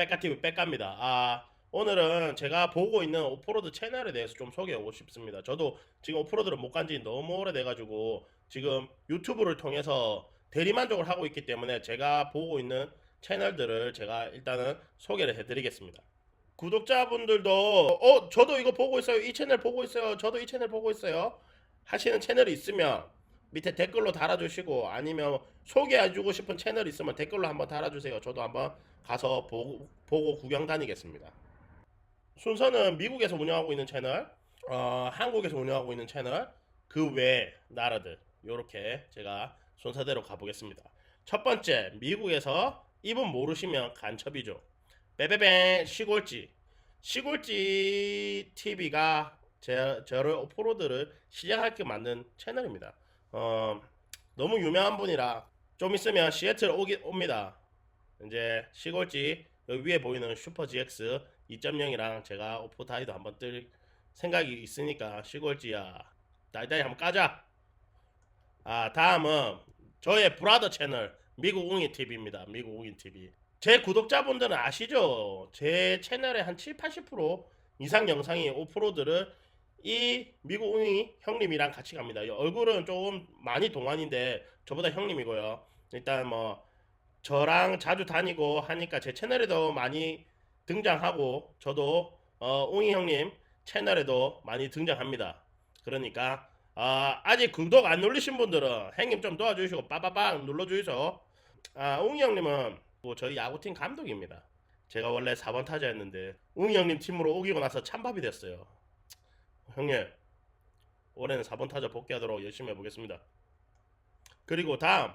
백가티브 백가입니다. 아 오늘은 제가 보고 있는 오프로드 채널에 대해서 좀 소개하고 싶습니다. 저도 지금 오프로드를 못 간 지 너무 오래돼가지고 지금 유튜브를 통해서 대리만족을 하고 있기 때문에 제가 보고 있는 채널들을 제가 일단은 소개를 해드리겠습니다. 구독자분들도 어 저도 이거 보고 있어요. 이 채널 보고 있어요. 저도 이 채널 보고 있어요. 하시는 채널이 있으면 밑에 댓글로 달아주시고 아니면 소개해주고 싶은 채널 있으면 댓글로 한번 달아주세요. 저도 한번 가서 보고, 보고 구경 다니겠습니다. 순서는 미국에서 운영하고 있는 채널, 어, 한국에서 운영하고 있는 채널, 그 외 나라들 이렇게 제가 순서대로 가보겠습니다. 첫 번째 미국에서 이분 모르시면 간첩이죠. 빼빼빼 시골지 시골지 TV가 제, 저를 오프로드를 시작하게 만든 채널입니다. 어, 너무 유명한 분이라 좀 있으면 시애틀 오기, 옵니다. 이제 시골지 여기 위에 보이는 슈퍼 GX 2.0이랑 제가 오프타이도 한번 뜰 생각이 있으니까 시골지야 다이다이 한번 까자. 아 다음은 저의 브라더 채널 미국 웅이 TV입니다. 미국 웅이 TV. 제 구독자분들은 아시죠? 제 채널의 한 7, 80% 이상 영상이 오프로드를 이 미국 웅이 형님이랑 같이 갑니다. 이 얼굴은 조금 많이 동안인데 저보다 형님이고요. 일단 뭐 저랑 자주 다니고 하니까 제 채널에도 많이 등장하고 저도 어, 웅이 형님 채널에도 많이 등장합니다. 그러니까 아, 아직 구독 안 누르신 분들은 형님 좀 도와주시고 빠바방 눌러주이소. 아, 웅이 형님은 뭐 저희 야구팀 감독입니다. 제가 원래 4번 타자였는데 웅이 형님 팀으로 오기고 나서 찬밥이 됐어요. 형님 올해는 4번 타자 복귀하도록 열심히 해보겠습니다. 그리고 다음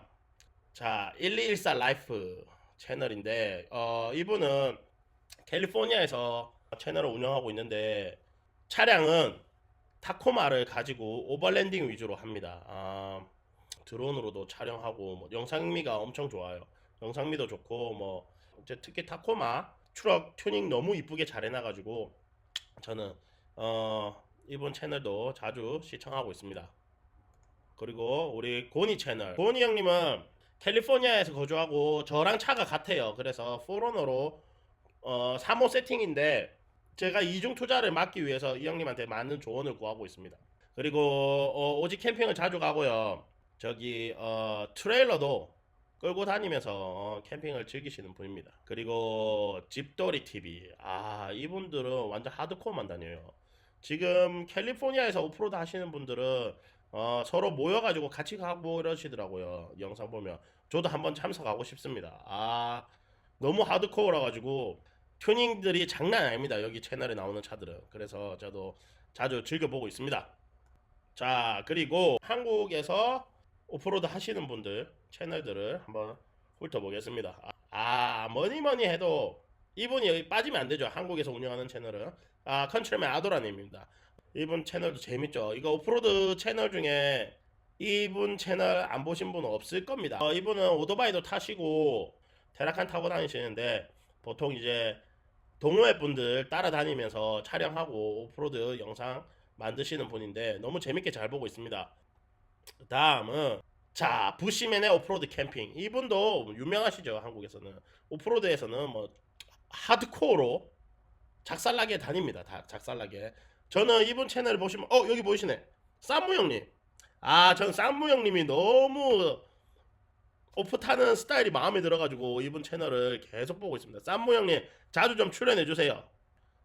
자 1214 라이프 채널인데 어, 이분은 캘리포니아에서 채널을 운영하고 있는데 차량은 타코마를 가지고 오버랜딩 위주로 합니다. 아, 드론으로도 촬영하고 뭐 영상미가 엄청 좋아요. 영상미도 좋고 뭐 이제 특히 타코마 트럭 튜닝 너무 이쁘게 잘 해놔가지고 저는 어 이번 채널도 자주 시청하고 있습니다. 그리고 우리 고니 채널 고니 형님은 캘리포니아에서 거주하고 저랑 차가 같아요. 그래서 포러너로 어 3호 세팅인데 제가 이중 투자를 막기 위해서 이 형님한테 많은 조언을 구하고 있습니다. 그리고 어, 오직 캠핑을 자주 가고요. 저기 어, 트레일러도 끌고 다니면서 어, 캠핑을 즐기시는 분입니다. 그리고 집돌이 TV 아 이분들은 완전 하드코어만 다녀요. 지금 캘리포니아에서 오프로드 하시는 분들은 어, 서로 모여가지고 같이 가고 이러시더라고요. 영상 보면 저도 한번 참석하고 싶습니다. 아 너무 하드코어라 가지고 튜닝들이 장난 아닙니다. 여기 채널에 나오는 차들은. 그래서 저도 자주 즐겨보고 있습니다. 자, 그리고 한국에서 오프로드 하시는 분들 채널들을 한번 훑어보겠습니다. 아, 뭐니 뭐니 해도 이분이 여기 빠지면 안 되죠. 한국에서 운영하는 채널은. 아, 컨트롤맨 아도라님입니다. 이분 채널도 재밌죠. 이거 오프로드 채널 중에 이분 채널 안 보신 분은 없을 겁니다. 어, 이분은 오토바이도 타시고 테라칸 타고 다니시는데 보통 이제 동호회 분들 따라다니면서 촬영하고 오프로드 영상 만드시는 분인데 너무 재밌게 잘 보고 있습니다. 다음은 자 부시맨의 오프로드 캠핑 이분도 유명하시죠 한국에서는 오프로드에서는 뭐 하드코어로 작살나게 다닙니다. 다 작살나게. 저는 이분 채널 보시면 어 여기 보이시네 쌈무 형님. 아 전 쌈무 형님이 너무 오프 타는 스타일이 마음에 들어가지고 이분 채널을 계속 보고 있습니다. 쌈무 형님 자주 좀 출연해 주세요.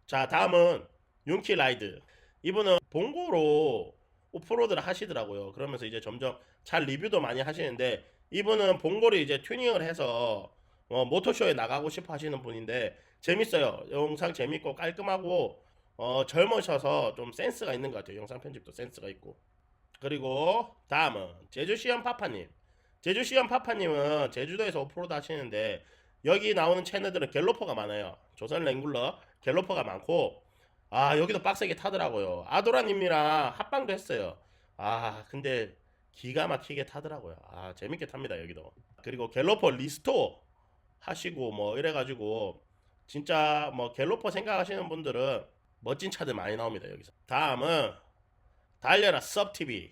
자 다음은 윤키 라이드 이분은 봉고로 오프로드를 하시더라고요. 그러면서 이제 점점 잘 리뷰도 많이 하시는데 이분은 봉고를 이제 튜닝을 해서 어, 모터쇼에 나가고 싶어 하시는 분인데 재밌어요. 영상 재밌고 깔끔하고 어, 젊으셔서 좀 센스가 있는 것 같아요. 영상 편집도 센스가 있고 그리고 다음은 제주시연 파파님 제주시연 파파님은 제주도에서 오프로드 하시는데 여기 나오는 채널들은 갤로퍼가 많아요. 조선 랭굴러 갤로퍼가 많고 아 여기도 빡세게 타더라고요. 아도라님이랑 합방도 했어요. 아 근데 기가 막히게 타더라고요. 아 재밌게 탑니다 여기도. 그리고 갤로퍼 리스토어 하시고 뭐 이래가지고 진짜 뭐 갤로퍼 생각하시는 분들은 멋진 차들 많이 나옵니다 여기서. 다음은 달려라 섭 TV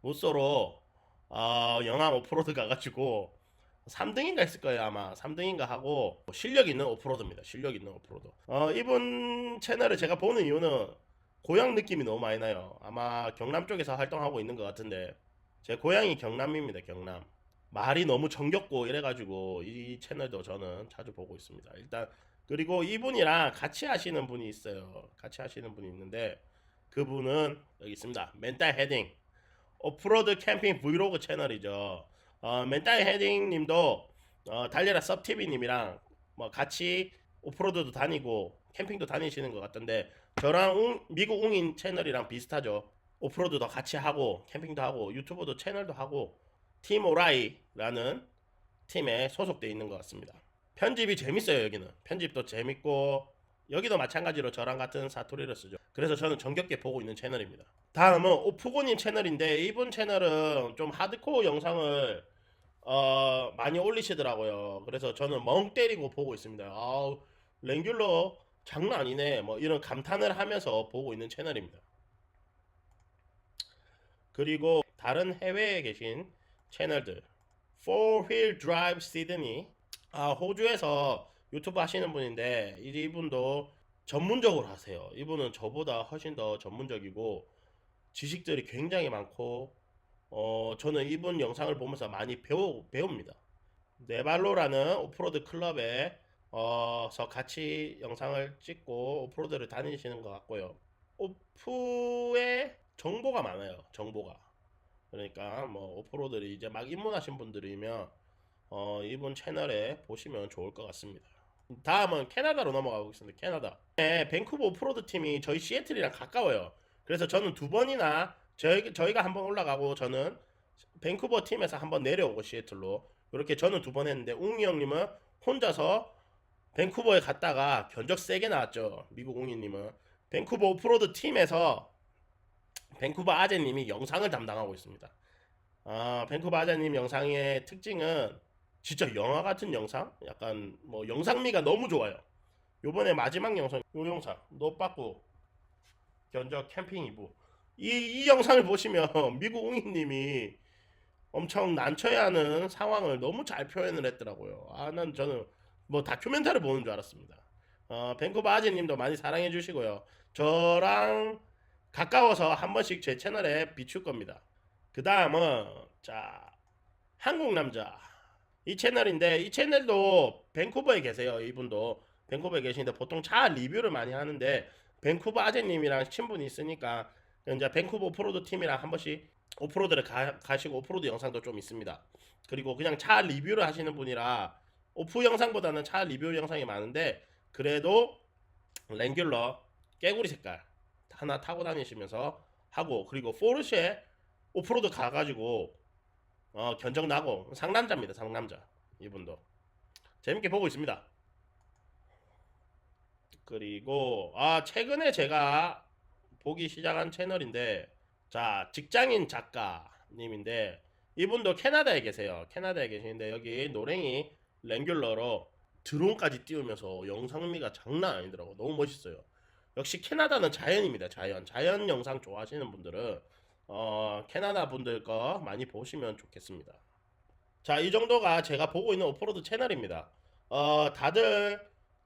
무쏘로 어, 영암 오프로드 가가지고 3등인가 했을 거예요 아마. 3등인가 하고 실력 있는 오프로드입니다 실력 있는 오프로드. 어 이분 채널을 제가 보는 이유는 고향 느낌이 너무 많이 나요. 아마 경남 쪽에서 활동하고 있는 것 같은데 제 고향이 경남입니다 경남. 말이 너무 정겹고 이래가지고 이 채널도 저는 자주 보고 있습니다. 일단 그리고 이분이랑 같이 하시는 분이 있어요. 같이 하시는 분이 있는데 그분은 여기 있습니다. 멘탈 헤딩. 오프로드 캠핑 브이로그 채널이죠. 어, 멘탈 헤딩 님도 어, 달려라 섭티비 님이랑 뭐 같이 오프로드도 다니고 캠핑도 다니시는 것 같던데 저랑 웅- 미국 웅인 채널이랑 비슷하죠. 오프로드도 같이 하고 캠핑도 하고 유튜브도 채널도 하고 팀 오라이라는 팀에 소속돼 있는 것 같습니다 편집이 재밌어요 여기는. 편집도 재밌고 여기도 마찬가지로 저랑 같은 사투리를 쓰죠. 그래서 저는 정겹게 보고 있는 채널입니다. 다음은 오프고님 채널인데 이분 채널은 좀 하드코어 영상을 어, 많이 올리시더라고요. 그래서 저는 멍 때리고 보고 있습니다. 아우 랭귤러 장난 아니네. 뭐 이런 감탄을 하면서 보고 있는 채널입니다. 그리고 다른 해외에 계신 채널들. 4Wheel Drive Sydney 아, 호주에서 유튜브 하시는 분인데 이분도 전문적으로 하세요. 이분은 저보다 훨씬 더 전문적이고 지식들이 굉장히 많고 어, 저는 이분 영상을 보면서 많이 배우, 배웁니다. 네발로라는 오프로드 클럽에 어서 같이 영상을 찍고 오프로드를 다니시는 것 같고요. 오프에 정보가 많아요. 정보가. 그러니까 뭐 오프로드를 이제 막 입문하신 분들이면 어, 이분 채널에 보시면 좋을 것 같습니다. 다음은 캐나다로 넘어가 보겠습니다. 캐나다. 네, 밴쿠버 오프로드 팀이 저희 시애틀이랑 가까워요. 그래서 저는 두 번이나 저희, 저희가 한 번 올라가고 저는 밴쿠버 팀에서 한 번 내려오고 시애틀로 그렇게 저는 두 번 했는데 웅이 형님은 혼자서 밴쿠버에 갔다가 견적 세게 나왔죠. 미국 웅이님은 밴쿠버 오프로드 팀에서 밴쿠버 아재님이 영상을 담당하고 있습니다. 아, 밴쿠버 아재님 영상의 특징은 진짜 영화 같은 영상? 약간 뭐 영상미가 너무 좋아요. 요번에 마지막 영상, 요 영상, 노빠꾸 견적 캠핑 2부. 이, 이 영상을 보시면 미국 웅이님이 엄청 난처해 하는 상황을 너무 잘 표현을 했더라고요. 아, 난 저는 뭐 다큐멘터리 보는 줄 알았습니다. 어, 밴쿠버 아재님도 많이 사랑해 주시고요. 저랑 가까워서 한 번씩 제 채널에 비출 겁니다. 그 다음은 자 한국 남자 이 채널인데 이 채널도 밴쿠버에 계세요. 이분도 밴쿠버에 계시는데 보통 차 리뷰를 많이 하는데 밴쿠버 아재님이랑 친분이 있으니까 이제 밴쿠버 오프로드 팀이랑 한 번씩 오프로드를 가, 가시고 오프로드 영상도 좀 있습니다. 그리고 그냥 차 리뷰를 하시는 분이라 오프 영상보다는 차 리뷰 영상이 많은데 그래도 랭귤러 깨구리 색깔 하나 타고 다니시면서 하고 그리고 포르쉐 오프로드 가가지고 어, 견적 나고 상남자입니다 상남자. 이분도. 재밌게 보고 있습니다. 그리고 아 최근에 제가 보기 시작한 채널인데 자 직장인 작가님인데 이분도 캐나다에 계세요. 캐나다에 계시는데 여기 노랭이 랭귤러로 드론까지 띄우면서 영상미가 장난 아니더라고. 너무 멋있어요. 역시 캐나다는 자연입니다 자연. 자연 영상 좋아하시는 분들은 어, 캐나다 분들 거 많이 보시면 좋겠습니다. 자, 이 정도가 제가 보고 있는 오프로드 채널입니다. 어, 다들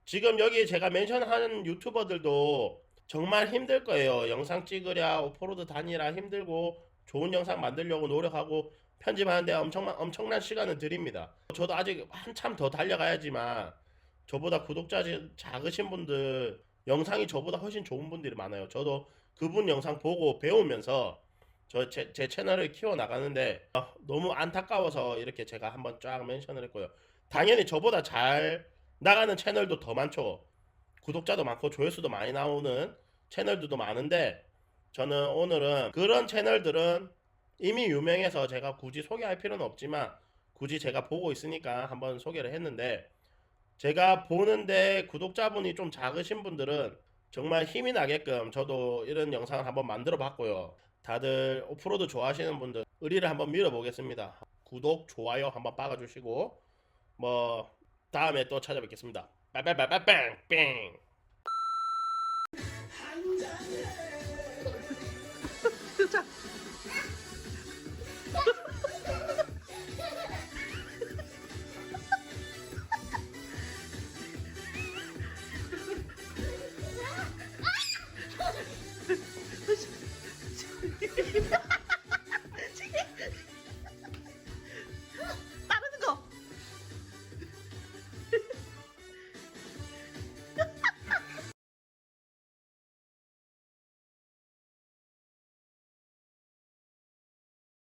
지금 여기 제가 멘션하는 유튜버들도 정말 힘들 거예요. 영상 찍으랴, 오프로드 다니라 힘들고 좋은 영상 만들려고 노력하고 편집하는데 엄청난, 엄청난 시간을 드립니다. 저도 아직 한참 더 달려가야지만 저보다 구독자 작으신 분들 영상이 저보다 훨씬 좋은 분들이 많아요. 저도 그분 영상 보고 배우면서 저제 제 채널을 키워 나가는데 아, 너무 안타까워서 이렇게 제가 한번 쫙 멘션을 했고요. 당연히 저보다 잘 나가는 채널도 더 많죠. 구독자도 많고 조회수도 많이 나오는 채널들도 많은데 저는 오늘은 그런 채널들은 이미 유명해서 제가 굳이 소개할 필요는 없지만 굳이 제가 보고 있으니까 한번 소개를 했는데 제가 보는데 구독자분이 좀 작으신 분들은 정말 힘이 나게끔 저도 이런 영상을 한번 만들어 봤고요. 다들 오프로드 좋아하시는 분들 의리를 한번 밀어보겠습니다. 구독, 좋아요 한번 박아주시고 뭐 다음에 또 찾아뵙겠습니다. 빠빠빠빠빵 뺑